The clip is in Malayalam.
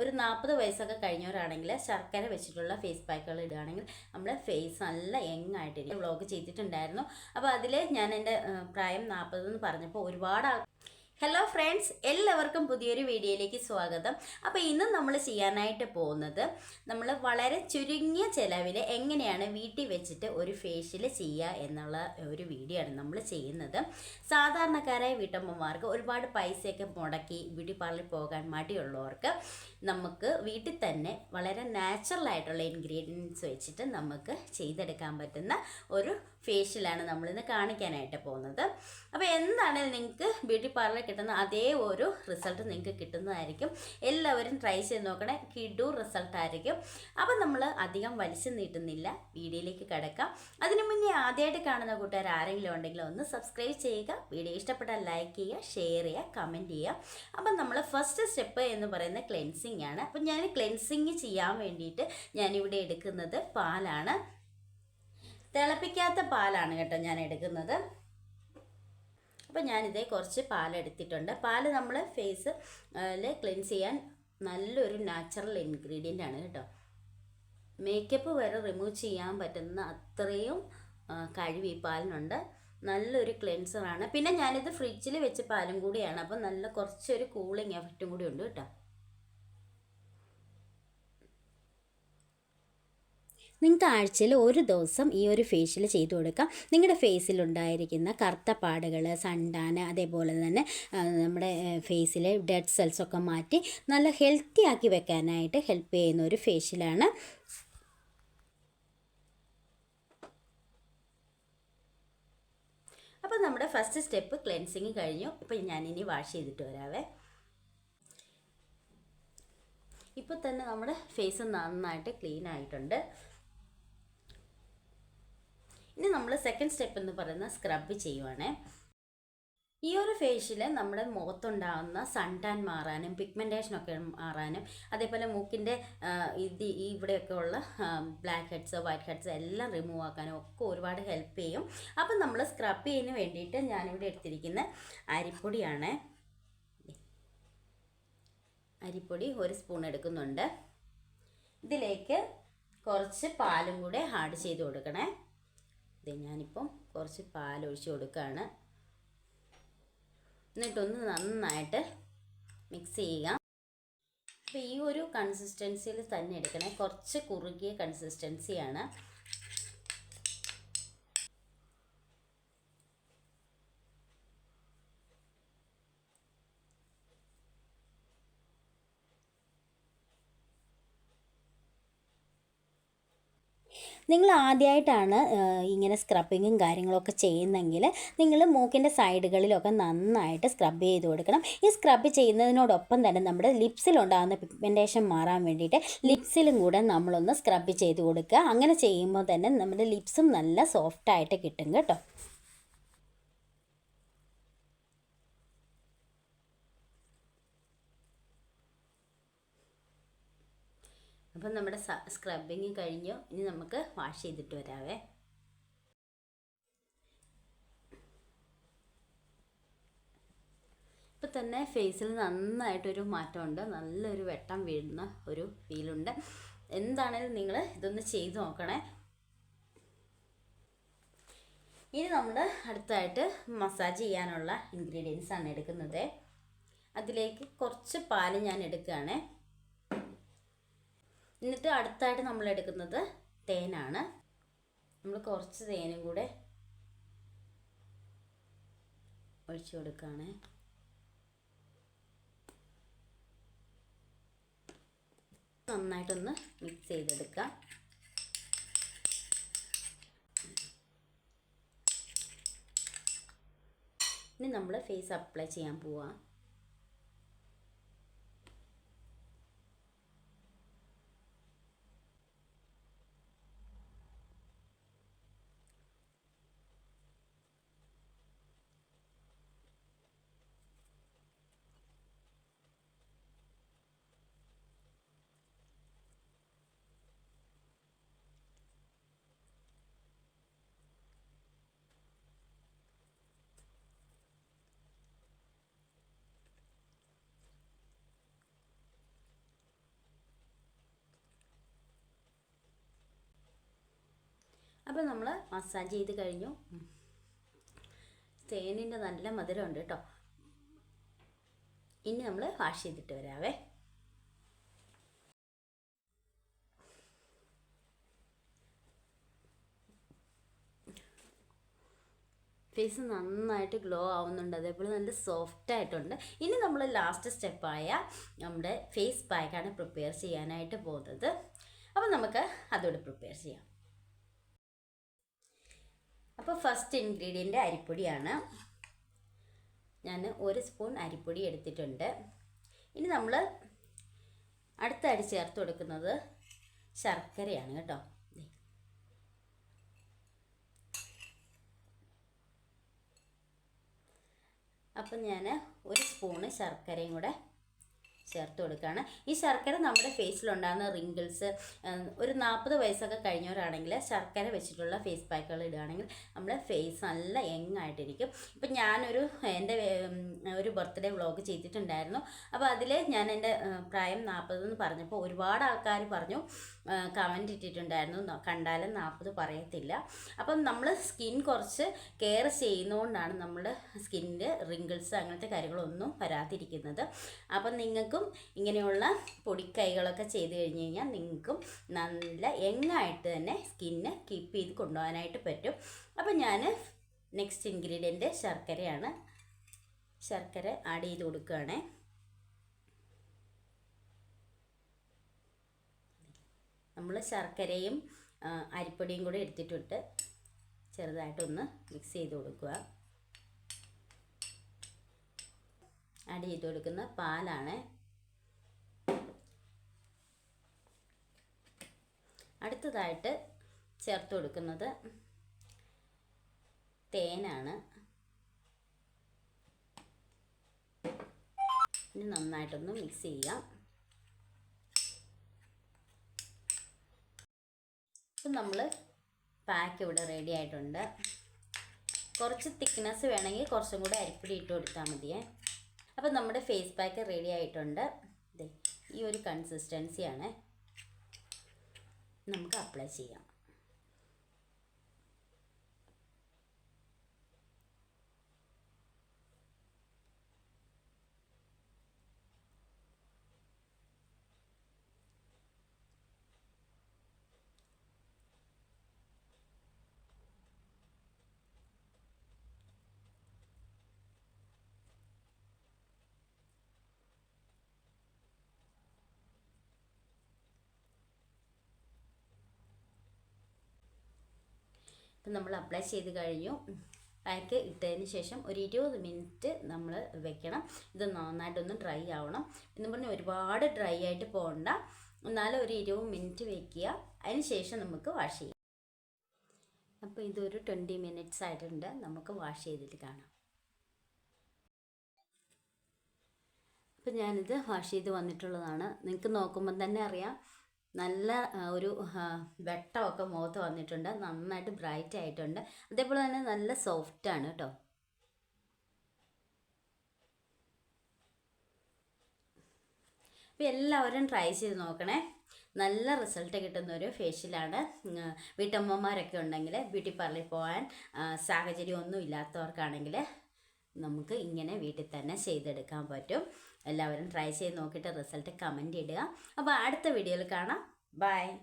ഒരു നാൽപ്പത് വയസ്സൊക്കെ കഴിഞ്ഞവരാണെങ്കിൽ ശർക്കര വെച്ചിട്ടുള്ള ഫേസ് പാക്കുകൾ ഇടുകയാണെങ്കിൽ നമ്മുടെ ഫേസ് നല്ല യങ് എനിക്ക് വ്ളോഗ് ചെയ്തിട്ടുണ്ടായിരുന്നു. അപ്പോൾ അതിൽ ഞാൻ എന്റെ പ്രായം നാൽപ്പതെന്ന് പറഞ്ഞപ്പോൾ ഒരുപാട് ഹലോ ഫ്രണ്ട്സ് എല്ലാവർക്കും പുതിയൊരു വീഡിയോയിലേക്ക് സ്വാഗതം. അപ്പോൾ ഇന്ന് നമ്മൾ ചെയ്യാനായിട്ട് പോകുന്നത് നമ്മൾ വളരെ ചുരുങ്ങിയ ചിലവിൽ എങ്ങനെയാണ് വീട്ടിൽ വെച്ചിട്ട് ഒരു ഫേഷ്യൽ ചെയ്യുക എന്നുള്ള ഒരു വീഡിയോ ആണ് നമ്മൾ ചെയ്യുന്നത്. സാധാരണക്കാരായ വീട്ടമ്മമാർക്ക് ഒരുപാട് പൈസയൊക്കെ മുടക്കി ബ്യൂട്ടി പാർലറിൽ പോകാൻ മടിയുള്ളവർക്ക് നമുക്ക് വീട്ടിൽ തന്നെ വളരെ നാച്ചുറൽ ആയിട്ടുള്ള ഇൻഗ്രീഡിയൻസ് വെച്ചിട്ട് നമുക്ക് ചെയ്തെടുക്കാൻ പറ്റുന്ന ഒരു ഫേഷ്യലാണ് നമ്മളിന്ന് കാണിക്കാനായിട്ട് പോകുന്നത്. അപ്പോൾ എന്താണ് നിങ്ങൾക്ക് ബ്യൂട്ടി പാർലറിൽ കിട്ടുന്ന അതേ ഒരു റിസൾട്ട് നിങ്ങൾക്ക് കിട്ടുന്നതായിരിക്കും. എല്ലാവരും ട്രൈ ചെയ്ത് നോക്കണേ. കിഡു റിസൾട്ട് ആയിരിക്കും. അപ്പോൾ നമ്മൾ അധികം വലിച്ചു നീട്ടുന്നില്ല. വീഡിയോയിലേക്ക് കിടക്കാം. അതിനു മുന്നേ ആദ്യമായിട്ട് കാണുന്ന കൂട്ടുകാർ ആരെങ്കിലും ഉണ്ടെങ്കിൽ ഒന്ന് സബ്സ്ക്രൈബ് ചെയ്യുക. വീഡിയോ ഇഷ്ടപ്പെട്ടാൽ ലൈക്ക് ചെയ്യുക ഷെയർ ചെയ്യുക കമന്റ് ചെയ്യുക. അപ്പം നമ്മൾ ഫസ്റ്റ് സ്റ്റെപ്പ് എന്ന് പറയുന്ന ക്ലെൻസിങ് ആണ്. അപ്പം ഞാൻ ക്ലെൻസിങ് ചെയ്യാൻ വേണ്ടിയിട്ട് ഞാനിവിടെ എടുക്കുന്നത് പാലാണ്. തിളപ്പിക്കാത്ത പാലാണ് കേട്ടോ ഞാൻ എടുക്കുന്നത്. അപ്പം ഞാനിതേ കുറച്ച് പാലെടുത്തിട്ടുണ്ട്. പാൽ നമ്മൾ ഫേസ് ക്ലെൻസ് ചെയ്യാൻ നല്ലൊരു നാച്ചുറൽ ഇൻഗ്രീഡിയന്റ് ആണ് കേട്ടോ. മേക്കപ്പ് വരെ റിമൂവ് ചെയ്യാൻ പറ്റുന്ന അത്രയും കഴിവ് ഈ പാലിനുണ്ട്. നല്ലൊരു ക്ലെൻസറാണ് പിന്നെ ഞാനിത് ഫ്രിഡ്ജിൽ വെച്ച പാലും കൂടിയാണ്. അപ്പം നല്ല കുറച്ചൊരു കൂളിംഗ് എഫക്റ്റും കൂടി ഉണ്ട് കേട്ടോ. നിങ്ങൾക്ക് ആഴ്ചയിൽ ഒരു ദിവസം ഈ ഒരു ഫേഷ്യൽ ചെയ്തു കൊടുക്കാം. നിങ്ങളുടെ ഫേസിൽ ഉണ്ടായിരിക്കുന്ന കറുത്ത പാടുകൾ സണ്ടാന് അതേപോലെ തന്നെ നമ്മുടെ ഫേസിലെ ഡെഡ് സെൽസ് ഒക്കെ മാറ്റി നല്ല ഹെൽത്തി ആക്കി വെക്കാനായിട്ട് ഹെൽപ്പ് ചെയ്യുന്ന ഒരു ഫേഷ്യലാണ് അപ്പോൾ നമ്മുടെ ഫസ്റ്റ് സ്റ്റെപ്പ് ക്ലെൻസിങ് കഴിഞ്ഞു. ഇപ്പോൾ ഞാനിനി വാഷ് ചെയ്തിട്ട് വരാവേ. ഇപ്പോൾ തന്നെ നമ്മുടെ ഫേസ് നന്നായിട്ട് ക്ലീൻ ആയിട്ടുണ്ട്. നമ്മൾ സെക്കൻഡ് സ്റ്റെപ്പ് എന്ന് പറയുന്ന സ്ക്രബ് ചെയ്യുവാണേ. ഈ ഒരു ഫേഷ്യൽ നമ്മുടെ മുഖത്തുണ്ടാകുന്ന സൺ ടാൻ മാറാനും പിഗ്മെന്റേഷനൊക്കെ മാറാനും അതേപോലെ മൂക്കിന്റെ ഇത് ഇവിടെയൊക്കെ ഉള്ള ബ്ലാക്ക് ഹെഡ്സ് വൈറ്റ് ഹെഡ്സ് എല്ലാം റിമൂവ് ആക്കാനും ഒക്കെ ഒരുപാട് ഹെൽപ്പ് ചെയ്യും. അപ്പം നമ്മൾ സ്ക്രബ് ചെയ്യുന്നതിന് വേണ്ടിയിട്ട് ഞാനിവിടെ എടുത്തിരിക്കുന്ന അരിപ്പൊടിയാണ്. അരിപ്പൊടി ഒരു സ്പൂൺ എടുക്കുന്നുണ്ട്. ഇതിലേക്ക് കുറച്ച് പാലും കൂടെ ആഡ് ചെയ്ത് കൊടുക്കണേ. ഇത് ഞാനിപ്പം കുറച്ച് പാൽ ഒഴിച്ച് കൊടുക്കുകയാണ് എന്നിട്ടൊന്ന് നന്നായിട്ട് മിക്സ് ചെയ്യുക. അപ്പോൾ ഈ ഒരു കൺസിസ്റ്റൻസിയിൽ തന്നെ എടുക്കണേ. കുറച്ച് കുറുകിയ കൺസിസ്റ്റൻസിയാണ് നിങ്ങൾ ആദ്യമായിട്ടാണ് ഇങ്ങനെ സ്ക്രബിങ്ങും കാര്യങ്ങളൊക്കെ ചെയ്യുന്നെങ്കിൽ നിങ്ങൾ മൂക്കിന്റെ സൈഡുകളിലൊക്കെ നന്നായിട്ട് സ്ക്രബ് ചെയ്ത് കൊടുക്കണം. ഈ സ്ക്രബ് ചെയ്യുന്നതിനോടൊപ്പം തന്നെ നമ്മുടെ ലിപ്സിലുണ്ടാകുന്ന പിഗ്മെന്റേഷൻ മാറാൻ വേണ്ടിയിട്ട് ലിപ്സിലും കൂടെ നമ്മളൊന്ന് സ്ക്രബ് ചെയ്ത് കൊടുക്കുക. അങ്ങനെ ചെയ്യുമ്പോൾ തന്നെ നമ്മുടെ ലിപ്സും നല്ല സോഫ്റ്റായിട്ട് കിട്ടും കേട്ടോ. അപ്പം നമ്മുടെ സ്ക്രബിങ് കഴിഞ്ഞു. ഇനി നമുക്ക് വാഷ് ചെയ്തിട്ട് വരാവേ. ഇപ്പം തന്നെ ഫേസിൽ നന്നായിട്ടൊരു മാറ്റമുണ്ട്. നല്ലൊരു വെട്ടം വീഴുന്ന ഒരു ഫീലുണ്ട് എന്താണേലും നിങ്ങൾ ഇതൊന്ന് ചെയ്ത് നോക്കണേ. ഇനി നമ്മൾ അടുത്തായിട്ട് മസാജ് ചെയ്യാനുള്ള ഇൻഗ്രീഡിയൻസ് ആണ് എടുക്കുന്നത്. അതിലേക്ക് കുറച്ച് പാൽ ഞാൻ എടുക്കുകയാണേ. എന്നിട്ട് അടുത്തായിട്ട് നമ്മൾ എടുക്കുന്നത് തേനാണ്. നമ്മൾ കുറച്ച് തേനും കൂടെ ഒഴിച്ചു കൊടുക്കുകയാണ്. നന്നായിട്ടൊന്ന് മിക്സ് ചെയ്തെടുക്കാം. ഇനി നമ്മൾ ഫേസ് അപ്ലൈ ചെയ്യാൻ പോവാം. അപ്പോൾ നമ്മൾ മസാജ് ചെയ്ത് കഴിഞ്ഞു. തേനിന്റെ നല്ല മധുരമുണ്ട് കേട്ടോ ഇനി നമ്മൾ വാഷ് ചെയ്തിട്ട് വരാവേ. ഫേസ് നന്നായിട്ട് ഗ്ലോ ആവുന്നുണ്ട്. അതേപോലെ നല്ല സോഫ്റ്റ് ആയിട്ടുണ്ട്. ഇനി നമ്മൾ ലാസ്റ്റ് സ്റ്റെപ്പായ നമ്മുടെ ഫേസ് പാക്കാണ് പ്രിപ്പയർ ചെയ്യാനായിട്ട് പോകുന്നത്. അപ്പോൾ നമുക്ക് അതോടെ പ്രിപ്പയർ ചെയ്യാം. അപ്പോൾ ഫസ്റ്റ് ഇൻഗ്രീഡിയന്റ് അരിപ്പൊടിയാണ്. ഞാൻ ഒരു സ്പൂൺ അരിപ്പൊടി എടുത്തിട്ടുണ്ട്. ഇനി നമ്മൾ അടുത്തായിട്ട് ചേർത്ത് കൊടുക്കുന്നത് ശർക്കരയാണ് കേട്ടോ. അപ്പം ഞാൻ ഒരു സ്പൂണ് ശർക്കരയും കൂടെ ചേർത്ത് കൊടുക്കുകയാണ്. ഈ ശർക്കര നമ്മുടെ ഫേസിലുണ്ടാകുന്ന റിങ്കിൾസ് ഒരു നാൽപ്പത് വയസ്സൊക്കെ കഴിഞ്ഞവരാണെങ്കിൽ ശർക്കര വെച്ചിട്ടുള്ള ഫേസ് പാക്കുകൾ ഇടുകയാണെങ്കിൽ നമ്മുടെ ഫേസ് നല്ല യങ് ആയിട്ടിരിക്കും ഇപ്പം ഞാനൊരു എന്റെ ഒരു ബർത്ത്ഡേ വ്ളോഗ് ചെയ്തിട്ടുണ്ടായിരുന്നു. അപ്പോൾ അതിൽ ഞാൻ എന്റെ പ്രായം നാൽപ്പതെന്ന് പറഞ്ഞപ്പോൾ ഒരുപാട് ആൾക്കാർ പറഞ്ഞു കമന്റ് ഇട്ടിട്ടുണ്ടായിരുന്നു. "ന- കണ്ടാലും നാൽപ്പത് പറയത്തില്ല. അപ്പം നമ്മൾ സ്കിൻ കുറച്ച് കെയർ ചെയ്യുന്നതുകൊണ്ടാണ് നമ്മുടെ സ്കിന്നിന്റെ റിങ്കിൾസ് അങ്ങനത്തെ കാര്യങ്ങളൊന്നും വരാതിരിക്കുന്നത്. അപ്പം നിങ്ങൾക്കും ഇങ്ങനെയുള്ള പൊടിക്കൈകളൊക്കെ ചെയ്ത് കഴിഞ്ഞ് കഴിഞ്ഞാൽ നിങ്ങൾക്കും നല്ല യങ്ങായിട്ട് തന്നെ സ്കിന്ന് കീപ്പ് ചെയ്ത് കൊണ്ടുപോകാനായിട്ട് പറ്റും. അപ്പം ഞാൻ നെക്സ്റ്റ് ഇൻഗ്രീഡിയന്റ് ശർക്കരയാണ്. ശർക്കര ആഡ് ചെയ്ത് കൊടുക്കുകയാണേ. നമ്മൾ ശർക്കരയും അരിപ്പൊടിയും കൂടി എടുത്തിട്ടിട്ട് ചെറുതായിട്ടൊന്ന് മിക്സ് ചെയ്ത് കൊടുക്കുക. ആഡ് ചെയ്ത് കൊടുക്കുന്ന പാലാണ് അടുത്തതായിട്ട് ചേർത്ത് കൊടുക്കുന്നത് തേനാണ്. ഇനി നന്നായിട്ടൊന്ന് മിക്സ് ചെയ്യാം. ഇപ്പം നമ്മൾ പാക്ക് ഇവിടെ റെഡി ആയിട്ടുണ്ട്. കുറച്ച് തിക്നെസ് വേണമെങ്കിൽ കുറച്ചും കൂടെ അരിപ്പൊടി ഇട്ട് കൊടുത്താൽ മതിയേ. അപ്പം നമ്മുടെ ഫേസ് പാക്ക് റെഡി ആയിട്ടുണ്ട്. ഈ ഒരു കൺസിസ്റ്റൻസിയാണ് നമുക്ക് അപ്ലൈ ചെയ്യാം. ഇപ്പം നമ്മൾ അപ്ലൈ ചെയ്ത് കഴിഞ്ഞു. പാക്ക് ഇട്ടതിന് ശേഷം ഒരു ഇരുപത് മിനിറ്റ് നമ്മൾ വെക്കണം. ഇത് നന്നായിട്ടൊന്ന് ഡ്രൈ ആവണം. എന്ന് പറഞ്ഞാൽ ഒരുപാട് ഡ്രൈ ആയിട്ട് പോകണ്ട എന്നാലും ഒരു ഇരുപത് മിനിറ്റ് വെക്കുക. അതിന് ശേഷം നമുക്ക് വാഷ് ചെയ്യാം. അപ്പോൾ ഇതൊരു ട്വന്റി മിനിറ്റ്സ് ആയിട്ടുണ്ട്. നമുക്ക് വാഷ് ചെയ്തിട്ട് കാണാം. അപ്പം ഞാനിത് വാഷ് ചെയ്ത് വന്നിട്ടുള്ളതാണ്. നിങ്ങൾക്ക് നോക്കുമ്പം തന്നെ അറിയാം. നല്ല ഒരു വെട്ടമൊക്കെ മുഖത്ത് വന്നിട്ടുണ്ട്. നന്നായിട്ട് ബ്രൈറ്റ് ആയിട്ടുണ്ട്. അതേപോലെ തന്നെ നല്ല സോഫ്റ്റ് ആണ് കേട്ടോ. അപ്പോൾ എല്ലാവരും ട്രൈ ചെയ്ത് നോക്കണേ. നല്ല റിസൾട്ട് കിട്ടുന്ന ഒരു ഫേഷ്യലാണ്. വീട്ടമ്മമാരൊക്കെ ഉണ്ടെങ്കിൽ ബ്യൂട്ടി പാർലറിൽ പോകാൻ സാഹചര്യം ഒന്നും ഇല്ലാത്തവർക്കാണെങ്കിൽ നമുക്ക് ഇങ്ങനെ വീട്ടിൽ തന്നെ ചെയ്തെടുക്കാൻ പറ്റും. എല്ലാവരും ട്രൈ ചെയ്ത് നോക്കിയിട്ട് റിസൾട്ട് കമന്റ് ഇടുക. അപ്പോൾ അടുത്ത വീഡിയോയിൽ കാണാം. Bye.